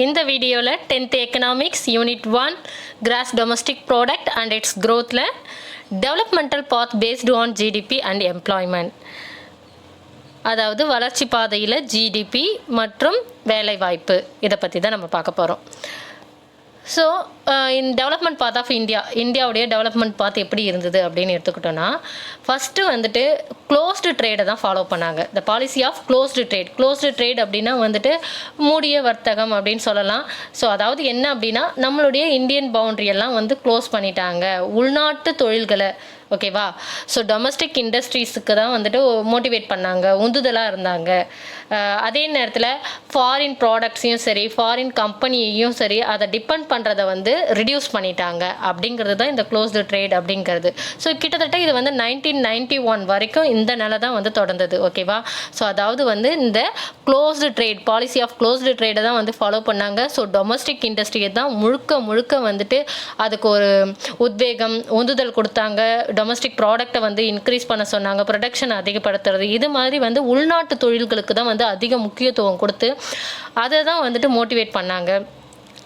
இந்த வீடியோவில் tenth economics unit one gross domestic product and its க்ரோத்தில் developmental path based on GDP and employment அதாவது வளர்ச்சி பாதையில் GDP மற்றும் வேலைவாய்ப்பு. இதை பற்றி தான் நம்ம பார்க்க போகிறோம் so in development path of India இந்தியாவுடைய டெவலப்மெண்ட் பாத் எப்படி இருந்தது அப்படின்னு எடுத்துக்கிட்டோன்னா ஃபஸ்ட்டு வந்துட்டு க்ளோஸ்டு ட்ரேடை தான் ஃபாலோ பண்ணாங்க. The policy of closed trade closed trade அப்படின்னா வந்துட்டு மூடிய வர்த்தகம் அப்படின்னு சொல்லலாம். ஸோ அதாவது என்ன அப்படின்னா நம்மளுடைய இந்தியன் பவுண்ட்ரி எல்லாம் வந்து க்ளோஸ் பண்ணிட்டாங்க. உள்நாட்டு தொழில்களை ஓகேவா? ஸோ டொமஸ்டிக் இண்டஸ்ட்ரீஸுக்கு தான் வந்துட்டு மோட்டிவேட் பண்ணாங்க உந்துதலாக இருந்தாங்க. அதே நேரத்தில் ஃபாரின் ப்ராடக்ட்ஸையும் சரி ஃபாரின் கம்பெனியையும் சரி அதை டிபெண்ட் பண்ணுறதை வந்து ரிடியூஸ் பண்ணிட்டாங்க. அப்படிங்கிறது தான் இந்த க்ளோஸ்டு ட்ரேட் அப்படிங்கிறது. ஸோ கிட்டத்தட்ட இது வந்து நைன்டீன் நைன்டி ஒன் வரைக்கும் இந்த நிலை தான் வந்து தொடர்ந்தது ஓகேவா? ஸோ அதாவது வந்து இந்த closed trade policy of closed ட்ரேடை தான் வந்து ஃபாலோ பண்ணாங்க. ஸோ டொமஸ்டிக் இண்டஸ்ட்ரியை தான் முழுக்க முழுக்க வந்துட்டு அதுக்கு ஒரு உத்வேகம் உந்துதல் கொடுத்தாங்க. டொமஸ்டிக் ப்ராடக்ட்டை வந்து இன்க்ரீஸ் பண்ண சொன்னாங்க ப்ரொடக்ஷன் அதிகப்படுத்துறது. இது மாதிரி வந்து உள்நாட்டு தொழில்களுக்கு தான் வந்து அதிக முக்கியத்துவம் கொடுத்து அதை தான் வந்துட்டு மோட்டிவேட் பண்ணாங்க.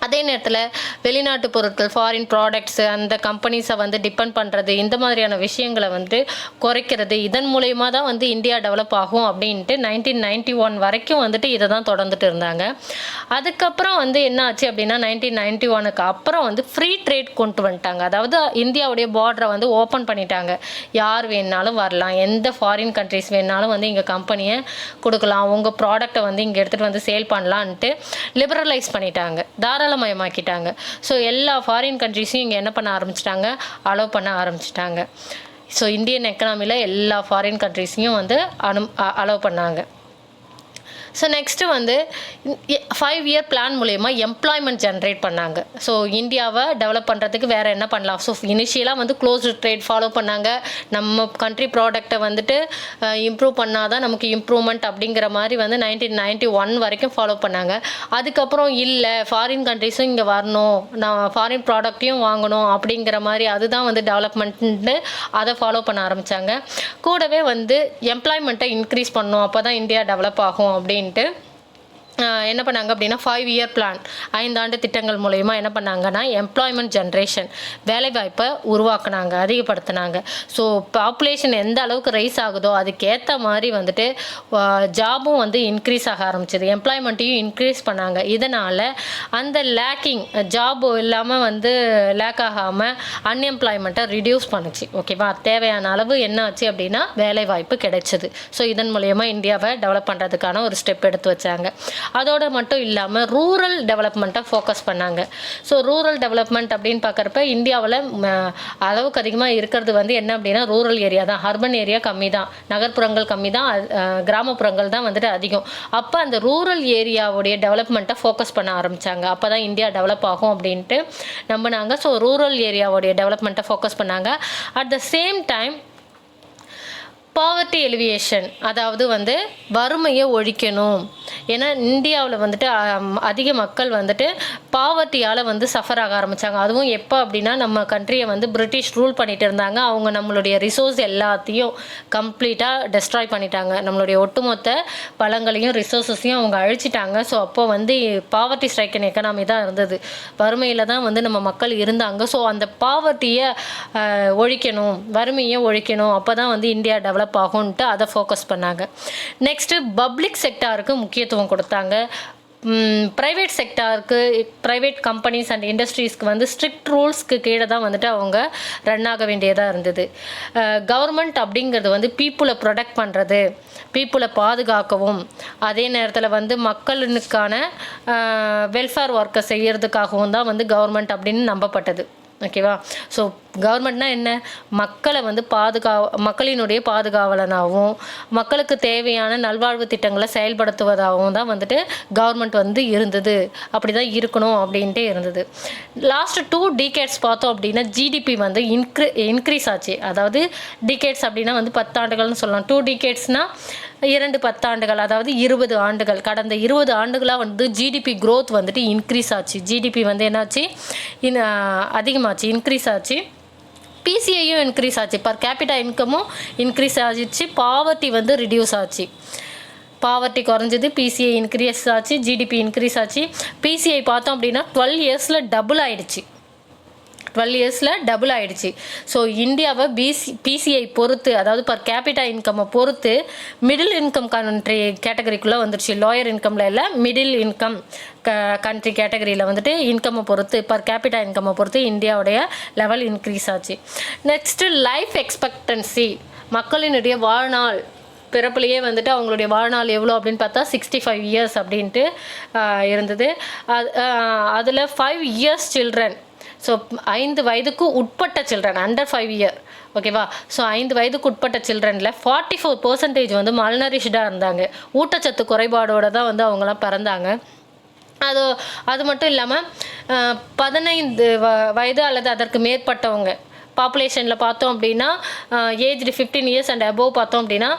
அதே நேரத்தில் வெளிநாட்டு பொருட்கள் ஃபாரின் ப்ராடக்ட்ஸு அந்த கம்பெனிஸை வந்து டிபெண்ட் பண்ணுறது இந்த மாதிரியான விஷயங்களை வந்து குறைக்கிறது இதன் மூலயமா தான் வந்து இந்தியா டெவலப் ஆகும் அப்படின்ட்டு நைன்டீன் நைன்டி ஒன் வரைக்கும் வந்துட்டு இதை தான் தொடர்ந்துட்டு இருந்தாங்க. அதுக்கப்புறம் வந்து என்ன ஆச்சு அப்படின்னா நைன்டீன் நைன்டி ஒனுக்கு அப்புறம் வந்து ஃப்ரீ ட்ரேட் கொண்டு வந்துட்டாங்க. அதாவது இந்தியாவுடைய பார்டரை வந்து ஓப்பன் பண்ணிட்டாங்க. யார் வேணுனாலும் வரலாம் எந்த ஃபாரின் கண்ட்ரிஸ் வேணுனாலும் வந்து இங்கே கம்பெனியை கொடுக்கலாம் உங்கள் ப்ராடக்ட்டை வந்து இங்கே எடுத்துகிட்டு வந்து சேல் பண்ணலான்ட்டு லிபரலைஸ் பண்ணிட்டாங்க. தாராளமயமாக்கிட்டாங்க ஸோ எல்லா ஃபாரின் கண்ட்ரிஸையும் இங்கே என்ன பண்ண ஆரம்பிச்சிட்டாங்க? அலோவ் பண்ண ஆரம்பிச்சிட்டாங்க. ஸோ இந்தியன் எக்கனாமியில் எல்லா ஃபாரின் கண்ட்ரிஸையும் வந்து அனு அலோவ் பண்ணாங்க. ஸோ நெக்ஸ்ட்டு வந்து ஃபைவ் இயர் பிளான் மூலயமா எம்ப்ளாய்மெண்ட் ஜென்ரேட் பண்ணாங்க. ஸோ இந்தியாவை டெவலப் பண்ணுறதுக்கு வேறு என்ன பண்ணலாம்? ஸோ இனிஷியலாக வந்து க்ளோஸ்டு ட்ரேட் ஃபாலோ பண்ணாங்க. நம்ம கண்ட்ரி ப்ராடக்ட்டை வந்துட்டு இம்ப்ரூவ் பண்ணால் தான் நமக்கு இம்ப்ரூவ்மெண்ட் அப்படிங்கிற மாதிரி வந்து நைன்டீன் நைன்டி ஒன் வரைக்கும் ஃபாலோ பண்ணாங்க. அதுக்கப்புறம் இல்லை ஃபாரின் கண்ட்ரிஸும் இங்கே வரணும். நான் ஃபாரின் ப்ராடக்ட்டையும் வாங்கணும் அப்படிங்கிற மாதிரி அதுதான் வந்து டெவலப்மெண்ட்னு அதை ஃபாலோ பண்ண ஆரம்பித்தாங்க கூடவே வந்து எம்ப்ளாய்மெண்ட்டை இன்க்ரீஸ் பண்ணணும். அப்போ தான் இந்தியா டெவலப் ஆகும் அப்படின்னு മിനിറ്റ് என்ன பண்ணாங்க அப்படின்னா ஃபைவ் இயர் பிளான் ஐந்தாண்டு திட்டங்கள் மூலயமா என்ன பண்ணாங்கன்னா எம்ப்ளாய்மெண்ட் ஜென்ரேஷன் வேலைவாய்ப்பை உருவாக்குனாங்க அதிகப்படுத்தினாங்க. ஸோ பாப்புலேஷன் எந்த அளவுக்கு ரைஸ் ஆகுதோ அதுக்கேற்ற மாதிரி வந்துட்டு ஜாபும் வந்து இன்க்ரீஸ் ஆக ஆரம்பிச்சது. எம்ப்ளாய்மெண்ட்டையும் இன்க்ரீஸ் பண்ணாங்க. இதனால் அந்த லேக்கிங் ஜாப் இல்லாமல் வந்து லேக் ஆகாமல் அன்எம்ப்ளாய்மெண்ட்டை ரிடியூஸ் பண்ணுச்சு. ஓகேவா தேவையான அளவு என்ன ஆச்சு அப்படின்னா வேலைவாய்ப்பு கிடைச்சது. ஸோ இதன் மூலயமா இந்தியாவை டெவலப் பண்ணுறதுக்கான ஒரு ஸ்டெப் எடுத்து வச்சாங்க. அதோட மட்டும் இல்லாமல் ரூரல் டெவலப்மெண்ட்டை ஃபோக்கஸ் பண்ணாங்க. ஸோ ரூரல் டெவலப்மெண்ட் அப்படின்னு பார்க்குறப்ப இந்தியாவில் அளவுக்கு அதிகமாக இருக்கிறது வந்து என்ன அப்படின்னா ரூரல் ஏரியா தான். அர்பன் ஏரியா கம்மி தான் நகர்ப்புறங்கள் கம்மி தான் கிராமப்புறங்கள் தான் வந்துட்டு அதிகம். அப்போ அந்த ரூரல் ஏரியாவுடைய டெவலப்மெண்ட்டை ஃபோக்கஸ் பண்ண ஆரம்பித்தாங்க அப்போ தான் இந்தியா டெவலப் ஆகும் அப்படின்ட்டு நம்பினாங்க. ஸோ ரூரல் ஏரியாவுடைய டெவலப்மெண்ட்டை ஃபோக்கஸ் பண்ணாங்க. At the same time poverty alleviation அதாவது வந்து வறுமையை ஒழிக்கணும். ஏன்னா இந்தியாவில் வந்துட்டு அதிக மக்கள் வந்துட்டு பாவர்ட்டியால் வந்து சஃபர் ஆக ஆரம்பித்தாங்க அதுவும் எப்போ அப்படின்னா நம்ம கண்ட்ரியை வந்து பிரிட்டிஷ் ரூல் பண்ணிட்டு இருந்தாங்க. அவங்க நம்மளுடைய ரிசோர்ஸ் எல்லாத்தையும் கம்ப்ளீட்டாக டெஸ்ட்ராய் பண்ணிட்டாங்க. நம்மளுடைய ஒட்டுமொத்த பழங்களையும் ரிசோர்ஸஸையும் அவங்க அழிச்சிட்டாங்க. ஸோ அப்போ வந்து பாவர்ட்டி ஸ்ட்ரைக்கன் எக்கனாமி தான் இருந்தது. வறுமையில் தான் வந்து நம்ம மக்கள் இருந்தாங்க. ஸோ அந்த பாவர்ட்டியை ஒழிக்கணும் வறுமையை ஒழிக்கணும். அப்போ தான் வந்து இந்தியா டெவலப் ஆகும்ன்ட்டு அதை ஃபோக்கஸ் பண்ணாங்க. நெக்ஸ்ட்டு பப்ளிக் செக்டாருக்கு முக்கியத்துவம் கொடுத்தாங்க. ப்ரைவேட் செக்டாருக்கு ப்ரைவேட் கம்பெனிஸ் அண்ட் இண்டஸ்ட்ரீஸ்க்கு வந்து ஸ்ட்ரிக்ட் ரூல்ஸ்க்கு கீழே தான் வந்துட்டு அவங்க ரன் ஆக வேண்டியதாக இருந்தது. கவர்மெண்ட் அப்படிங்கிறது வந்து பீப்புளை ப்ரொடெக்ட் பண்ணுறது பீப்புளை பாதுகாக்கவும் அதே நேரத்தில் வந்து மக்களுக்கான வெல்ஃபேர் ஒர்க்கை செய்கிறதுக்காகவும் தான் வந்து கவர்மெண்ட் அப்படின்னு நம்பப்பட்டது. ஓகேவா ஸோ கவர்மெண்ட்னா என்ன? மக்களை வந்து பாதுகா மக்களினுடைய பாதுகாவலனாகவும் மக்களுக்கு தேவையான நல்வாழ்வு திட்டங்களை செயல்படுத்துவதாகவும் தான் வந்துட்டு கவர்மெண்ட் வந்து இருந்தது. அப்படி தான் இருக்கணும் அப்படின்ட்டே இருந்தது. லாஸ்ட் டூ டிகேட்ஸ் பார்த்தோம் அப்படின்னா ஜிடிபி வந்து இன்க்ரி இன்க்ரீஸ் ஆச்சு. அதாவது டிகேட்ஸ் அப்படின்னா வந்து பத்தாண்டுகள்னு சொல்லலாம். டூ டிகேட்ஸ்னால் இரண்டு பத்தாண்டுகள் அதாவது இருபது ஆண்டுகள். கடந்த இருபது ஆண்டுகளாக வந்து ஜிடிபி க்ரோத் வந்துட்டு இன்க்ரீஸ் ஆச்சு. ஜிடிபி வந்து என்னாச்சு? இன் அதிகமாச்சு இன்க்ரீஸ் ஆச்சு. பிசிஐயும் இன்க்ரீஸ் ஆச்சு. பர் கேபிட்டா இன்கமும் இன்க்ரீஸ் ஆச்சு பாவர்ட்டி வந்து ரிடியூஸ் ஆச்சு. பாவர்ட்டி குறைஞ்சது பிசிஐ இன்க்ரீஸ் ஆச்சு ஜிடிபி இன்க்ரீஸ் ஆச்சு. பிசிஐ பார்த்தோம் அப்படின்னா டுவெல் இயர்ஸில் டபுள் ஆகிடுச்சு டுவெல் இயர்ஸில் டபுள் ஆகிடுச்சு ஸோ இந்தியாவை பிசி பிசிஐ பொறுத்து அதாவது பர் கேபிட்டா இன்கம்மை பொறுத்து மிடில் இன்கம் கண்ட்ரி கேட்டகரிக்குள்ளே வந்துடுச்சு லோயர் இன்கமில் இல்லை மிடில் இன்கம் க கண்ட்ரி கேட்டகரியில் வந்துட்டு இன்கம்மை பொறுத்து பர் கேபிட்டா இன்கம்மை பொறுத்து இந்தியாவுடைய லெவல் இன்க்ரீஸ் ஆச்சு. நெக்ஸ்ட்டு லைஃப் எக்ஸ்பெக்டன்சி மக்களினுடைய வாழ்நாள் பிறப்புலேயே வந்துட்டு அவங்களுடைய வாழ்நாள் எவ்வளோ அப்படின்னு பார்த்தா சிக்ஸ்டி ஃபைவ் இயர்ஸ் அப்படின்ட்டு இருந்தது. அது அதில் ஃபைவ் இயர்ஸ் சில்ட்ரன் ஸோ ஐந்து வயதுக்கு உட்பட்ட சில்ட்ரன் அண்டர் ஃபைவ் இயர் ஓகேவா ஸோ ஐந்து வயதுக்கு உட்பட்ட சில்ட்ரனில் ஃபார்ட்டி ஃபோர் பர்சன்டேஜ் வந்து மல்னரிஷ்டாக இருந்தாங்க. ஊட்டச்சத்து குறைபாடோடு தான் வந்து அவங்களாம் பிறந்தாங்க. அது அது மட்டும் இல்லாமல் பதினைந்து வ வயது அல்லது அதற்கு மேற்பட்டவங்க பாப்புலேஷனில் பார்த்தோம் அப்படின்னா age fifteen years and above பார்த்தோம் அப்படின்னா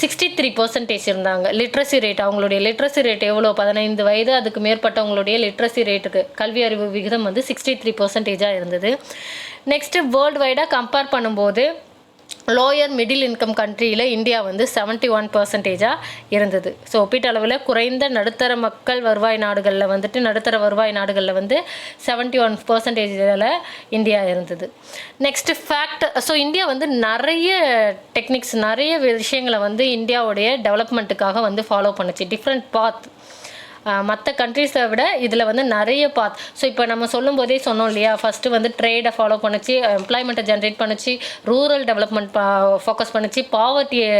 சிக்ஸ்டி த்ரீ பர்சன்டேஜ் இருந்தாங்க. லிட்ரஸி ரேட் அவங்களுடைய லிட்ரஸி ரேட் எவ்வளோ பதினைந்து வயது அதுக்கு மேற்பட்டவங்களுடைய லிட்ரஸி ரேட்டுக்கு கல்வி அறிவு விகிதம் வந்து சிக்ஸ்டி த்ரீ பர்சன்டேஜாக இருந்தது. நெக்ஸ்ட்டு வேர்ல்டு வைடாக கம்பேர் பண்ணும்போது லோயர் மிடில் இன்கம் கண்ட்ரியில் இந்தியா வந்து செவன்ட்டி ஒன் பர்சன்டேஜாக இருந்தது. ஸோ ஒப்பீட்டளவில் குறைந்த நடுத்தர மக்கள் வருவாய் நாடுகளில் வந்துட்டு நடுத்தர வருவாய் நாடுகளில் வந்து செவன்ட்டி ஒன் பர்சன்டேஜில் இந்தியா இருந்தது. நெக்ஸ்ட்டு ஃபேக்ட் ஸோ இந்தியா வந்து நிறைய டெக்னிக்ஸ் நிறைய விஷயங்களை வந்து இந்தியாவுடைய டெவலப்மெண்ட்டுக்காக வந்து ஃபாலோ பண்ணுச்சு. டிஃப்ரெண்ட் பாத் மற்ற கண்ட்ரீஸை விட இதில் வந்து நிறைய பாத் ஸோ இப்போ நம்ம சொல்லும் போதே சொன்னோம் இல்லையா? ஃபஸ்ட்டு வந்து ட்ரேடை ஃபாலோ பண்ணுச்சு எம்ப்ளாய்மெண்ட்டை ஜென்ரேட் பண்ணுச்சு ரூரல் டெவலப்மெண்ட் ஃபோக்கஸ் பண்ணுச்சு பாவர்ட்டியை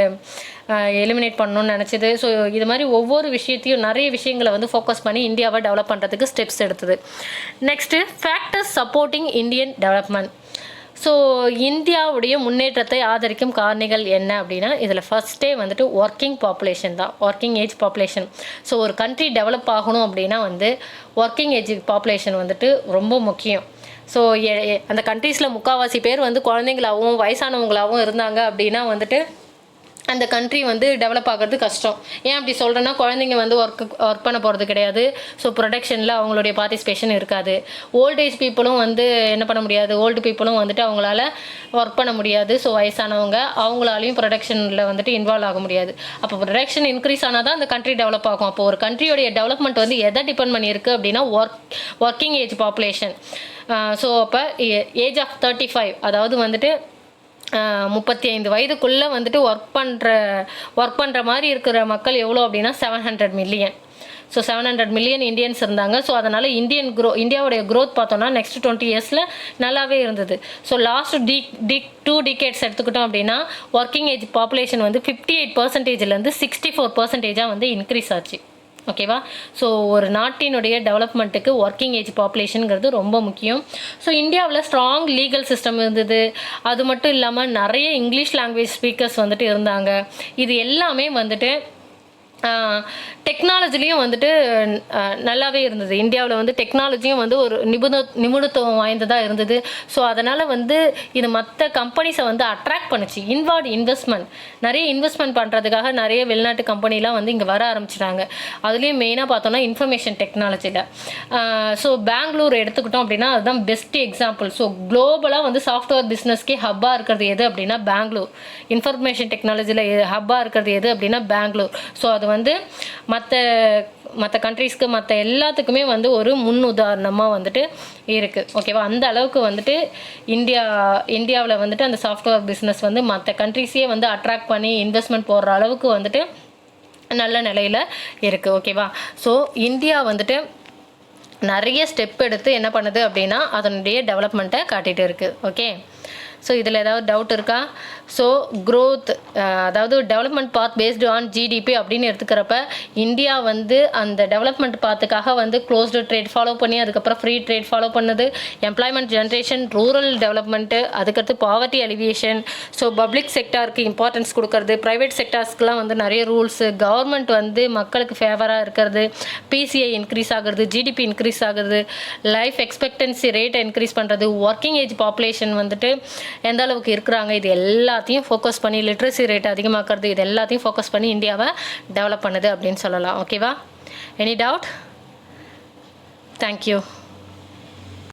எலிமினேட் பண்ணணும்னு நினச்சிது. ஸோ இது மாதிரி ஒவ்வொரு விஷயத்தையும் நிறைய விஷயங்களை வந்து ஃபோக்கஸ் பண்ணி இந்தியாவை டெவலப் பண்ணுறதுக்கு ஸ்டெப்ஸ் எடுத்தது. Next factors supporting Indian development so இந்தியாவுடைய முன்னேற்றத்தை ஆதரிக்கும் காரணிகள் என்ன அப்படின்னா இதில் ஃபஸ்ட்டே வந்துட்டு ஒர்க்கிங் பாப்புலேஷன் தான் ஒர்க்கிங் ஏஜ் பாப்புலேஷன் ஸோ ஒரு கண்ட்ரி டெவலப் ஆகணும் அப்படின்னா வந்து ஒர்க்கிங் ஏஜ் பாப்புலேஷன் வந்துட்டு ரொம்ப முக்கியம். ஸோ அந்த கண்ட்ரீஸில் முக்கால்வாசி பேர் வந்து குழந்தைங்களாகவும் வயசானவங்களாகவும் இருந்தாங்க அப்படின்னா வந்துட்டு அந்த கண்ட்ரி வந்து டெவலப் ஆகிறது கஷ்டம். ஏன் அப்படி சொல்கிறேன்னா குழந்தைங்க வந்து ஒர்க் ஒர்க் பண்ண போகிறது கிடையாது. ஸோ ப்ரொடக்ஷனில் அவங்களுடைய பார்ட்டிசிபேஷன் இருக்காது. ஓல்ட் ஏஜ் பீப்புளும் வந்து என்ன பண்ண முடியாது? ஓல்டு பீப்புளும் வந்துட்டு அவங்களால ஒர்க் பண்ண முடியாது. ஸோ வயசானவங்க அவங்களாலையும் ப்ரொடக்ஷனில் வந்துட்டு இன்வால்வ் ஆக முடியாது. அப்போ ப்ரொடக்ஷன் இன்க்ரீஸ் ஆனால் தான் அந்த கண்ட்ரி டெவலப் ஆகும். அப்போ ஒரு கண்ட்ரியோடைய டெவலப்மெண்ட் வந்து எதை டிபெண்ட் பண்ணியிருக்கு அப்படின்னா work working age population so அப்போ ஏஜ் ஆஃப் தேர்ட்டி ஃபைவ் அதாவது வந்துட்டு முப்பத்தி ஐந்து வயதுக்குள்ளே வந்துட்டு ஒர்க் பண்ணுற ஒர்க் பண்ணுற மாதிரி இருக்கிற மக்கள் எவ்வளோ அப்படின்னா seven hundred million so seven hundred million Indians இருந்தாங்க. ஸோ அதனால் இந்தியன் க்ரோ இந்தியாவுடைய க்ரோத் பார்த்தோன்னா நெக்ஸ்ட் டுவெண்ட்டி இயர்ஸில் நல்லாவே இருந்தது. ஸோ லாஸ்ட் டி டி டூ டிகேட்ஸ் எடுத்துக்கிட்டோம் அப்படின்னா ஒர்க்கிங் ஏஜ் பாப்புலேஷன் வந்து ஃபிஃப்டி எயிட் பர்சன்டேஜ்லேருந்து சிக்ஸ்டி ஃபோர் பர்சன்டேஜாக வந்து இன்க்ரீஸ் ஆச்சு. ஓகேவா? ஸோ ஒரு நாட்டினுடைய டெவலப்மெண்ட்டுக்கு ஒர்க்கிங் ஏஜ் பாப்புலேஷனுங்கிறது ரொம்ப முக்கியம். ஸோ இந்தியாவில் ஸ்ட்ராங் லீகல் சிஸ்டம் இருந்தது. அது மட்டும் இல்லாமல் நிறைய இங்கிலீஷ் லாங்குவேஜ் ஸ்பீக்கர்ஸ் வந்துட்டு இருந்தாங்க. இது எல்லாமே வந்துட்டு டெக்னாலஜிலையும் வந்துட்டு நல்லாவே இருந்தது. இந்தியாவில் வந்து டெக்னாலஜியும் வந்து ஒரு நிபுண நிபுணத்துவம் வாய்ந்ததாக இருந்தது. ஸோ அதனால் வந்து இது மற்ற கம்பெனிஸை வந்து அட்ராக்ட் பண்ணுச்சு. இன்வார்ட் இன்வெஸ்ட்மெண்ட் நிறைய இன்வெஸ்ட்மெண்ட் பண்ணுறதுக்காக நிறைய வெளிநாட்டு கம்பெனிலாம் வந்து இங்கே வர ஆரம்பிச்சிட்டாங்க. அதுலேயும் மெயினாக பார்த்தோம்னா இன்ஃபர்மேஷன் டெக்னாலஜியில் ஸோ பெங்களூர் எடுத்துக்கிட்டோம் அப்படின்னா அதுதான் பெஸ்ட் எக்ஸாம்பிள் ஸோ குளோபலாக வந்து சாஃப்ட்வேர் பிஸ்னஸ்க்கே ஹப்பாக இருக்கிறது எது அப்படின்னா பெங்களூர் இன்ஃபர்மேஷன் டெக்னாலஜியில் ஹப்பாக இருக்கிறது எது அப்படின்னா பெங்களூர் ஸோ அது வந்து மற்ற மற்ற கண்ட்ரீஸ்க்கு மற்ற எல்லாத்துக்குமே வந்து ஒரு முன் உதாரணமாக வந்துட்டு இருக்குது ஓகேவா அந்த அளவுக்கு வந்துட்டு இந்தியா இந்தியாவில் வந்துட்டு அந்த சாஃப்ட்வேர் பிஸ்னஸ் வந்து மற்ற கண்ட்ரீஸையே வந்து அட்ராக்ட் பண்ணி இன்வெஸ்ட்மெண்ட் போடுற அளவுக்கு வந்துட்டு நல்ல நிலையில் இருக்குது ஓகேவா ஸோ இந்தியா வந்துட்டு நிறைய ஸ்டெப் எடுத்து என்ன பண்ணுது அப்படின்னா அதனுடைய டெவலப்மெண்ட்டை காட்டிகிட்டு இருக்குது ஓகே ஸோ இதில் ஏதாவது டவுட் இருக்கா? ஸோ க்ரோத் அதாவது development path based on GDP அப்படின்னு எடுத்துக்கிறப்ப இந்தியா வந்து அந்த டெவலப்மெண்ட் பாத்துக்காக வந்து க்ளோஸ்டு ட்ரேட் ஃபாலோ பண்ணி அதுக்கப்புறம் ஃப்ரீ ட்ரேட் ஃபாலோ பண்ணது. எம்ப்ளாய்மெண்ட் ஜென்ரேஷன் ரூரல் டெவலப்மெண்ட்டு அதுக்கடுத்து பாவர்ட்டி அலிவியேஷன் ஸோ பப்ளிக் செக்டாருக்கு இம்பார்ட்டன்ஸ் கொடுக்கறது. ப்ரைவேட் செக்டார்ஸ்க்குலாம் வந்து நிறைய ரூல்ஸு கவர்மெண்ட் வந்து மக்களுக்கு ஃபேவராக இருக்கிறது. பிசிஐ இன்க்ரீஸ் ஆகுறது ஜிடிபி இன்க்ரீஸ் ஆகுறது லைஃப் எக்ஸ்பெக்டன்சி ரேட்டை இன்க்ரீஸ் பண்ணுறது ஒர்க்கிங் ஏஜ் பாப்புலேஷன் வந்துட்டு எந்த அளவுக்கு இருக்கிறாங்க இது எல்லாத்தையும் ஃபோக்கஸ் பண்ணி லிட்ரஸி ரேட் அதிகமாக்குறது இது எல்லாத்தையும் ஃபோக்கஸ் பண்ணி இந்தியாவை டெவலப் பண்ணுது அப்படின்னு சொல்லலாம். ஓகேவா எனி டவுட் தேங்க்யூ